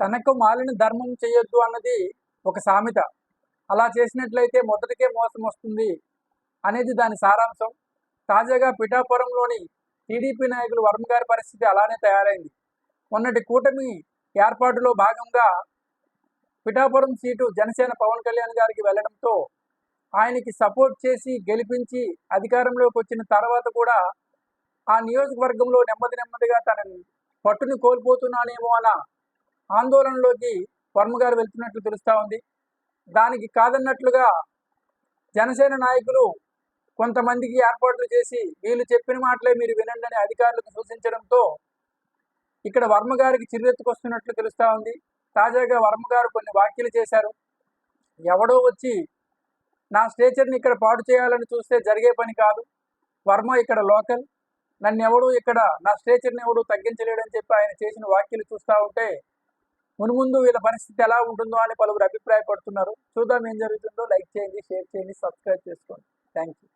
తనకు మాలిన ధర్మం చేయొద్దు అన్నది ఒక సామెత. అలా చేసినట్లయితే మొదటికే మోసం వస్తుంది అనేది దాని సారాంశం. తాజాగా పిఠాపురంలోని టీడీపీ నాయకులు వర్మ గారి పరిస్థితి అలానే తయారైంది. మొన్నటి కూటమి ఏర్పాటులో భాగంగా పిఠాపురం సీటు జనసేన పవన్ కళ్యాణ్ గారికి వెళ్ళడంతో ఆయనకి సపోర్ట్ చేసి గెలిపించి అధికారంలోకి వచ్చిన తర్వాత కూడా ఆ నియోజకవర్గంలో నెమ్మది నెమ్మదిగా తనని పట్టుని కోల్పోతున్నానేమో అన్న ఆందోళనలోకి వర్మ గారు వెళ్తున్నట్లు తెలుస్తూ ఉంది. దానికి కాదన్నట్లుగా జనసేన నాయకులు కొంతమందికి ఏర్పాట్లు చేసి వీళ్ళు చెప్పిన మాటలే మీరు వినండి అని అధికారులకు సూచించడంతో ఇక్కడ వర్మ గారికి తెలుస్తూ ఉంది. తాజాగా వర్మ గారు కొన్ని వ్యాఖ్యలు చేశారు. ఎవడో వచ్చి నా స్టేచర్ని ఇక్కడ పాడు చేయాలని చూస్తే జరిగే పని కాదు. వర్మ ఇక్కడ లోకల్. నన్ను ఎవడు ఇక్కడ నా స్టేచర్ని ఎవడు తగ్గించలేడని చెప్పి ఆయన చేసిన వ్యాఖ్యలు చూస్తూ ఉంటే మున్ముందు వీళ్ళ పరిస్థితి ఎలా ఉంటుందో అని పలువురు అభిప్రాయపడుతున్నారు. చూద్దాం ఏం జరుగుతుందో. లైక్ చేయండి షేర్ చేయండి సబ్స్క్రైబ్ చేసుకోండి. Thank you